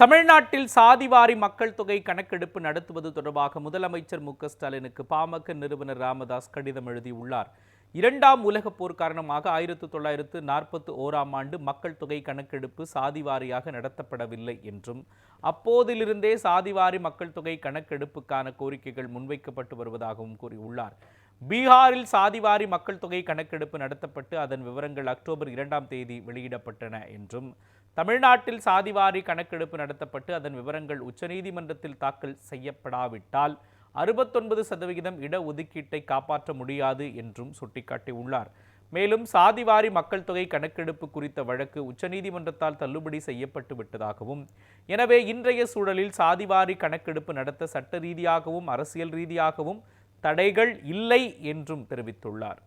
தமிழ்நாட்டில் சாதிவாரி மக்கள் தொகை கணக்கெடுப்பு நடத்துவது தொடர்பாக முதலமைச்சர் மு ஸ்டாலினுக்கு பாமக நிறுவனர் ராமதாஸ் கடிதம் எழுதியுள்ளார். இரண்டாம் உலகப் போர் காரணமாக ஆயிரத்து தொள்ளாயிரத்து நாற்பத்தி ஓராம் ஆண்டு மக்கள் தொகை கணக்கெடுப்பு சாதிவாரியாக நடத்தப்படவில்லை என்றும் அப்போதிலிருந்தே சாதிவாரி மக்கள் தொகை கணக்கெடுப்புக்கான கோரிக்கைகள் முன்வைக்கப்பட்டு வருவதாகவும் கூறியுள்ளார். பீகாரில் சாதிவாரி மக்கள் தொகை கணக்கெடுப்பு நடத்தப்பட்டு அதன் விவரங்கள் அக்டோபர் இரண்டாம் தேதி வெளியிடப்பட்டன என்றும் தமிழ்நாட்டில் சாதிவாரி கணக்கெடுப்பு நடத்தப்பட்டு அதன் விவரங்கள் உச்சநீதிமன்றத்தில் தாக்கல் செய்யப்படாவிட்டால் அறுபத்தொன்பது சதவிகிதம் இடஒதுக்கீட்டை காப்பாற்ற முடியாது என்றும் சுட்டிக்காட்டியுள்ளார். மேலும் சாதிவாரி மக்கள் தொகை கணக்கெடுப்பு குறித்த வழக்கு உச்சநீதிமன்றத்தால் தள்ளுபடி செய்யப்பட்டு விட்டதாகவும் எனவே இன்றைய சூழலில் சாதிவாரி கணக்கெடுப்பு நடத்த சட்ட ரீதியாகவும் அரசியல் ரீதியாகவும் தடைகள் இல்லை என்றும் தெரிவித்துள்ளார்.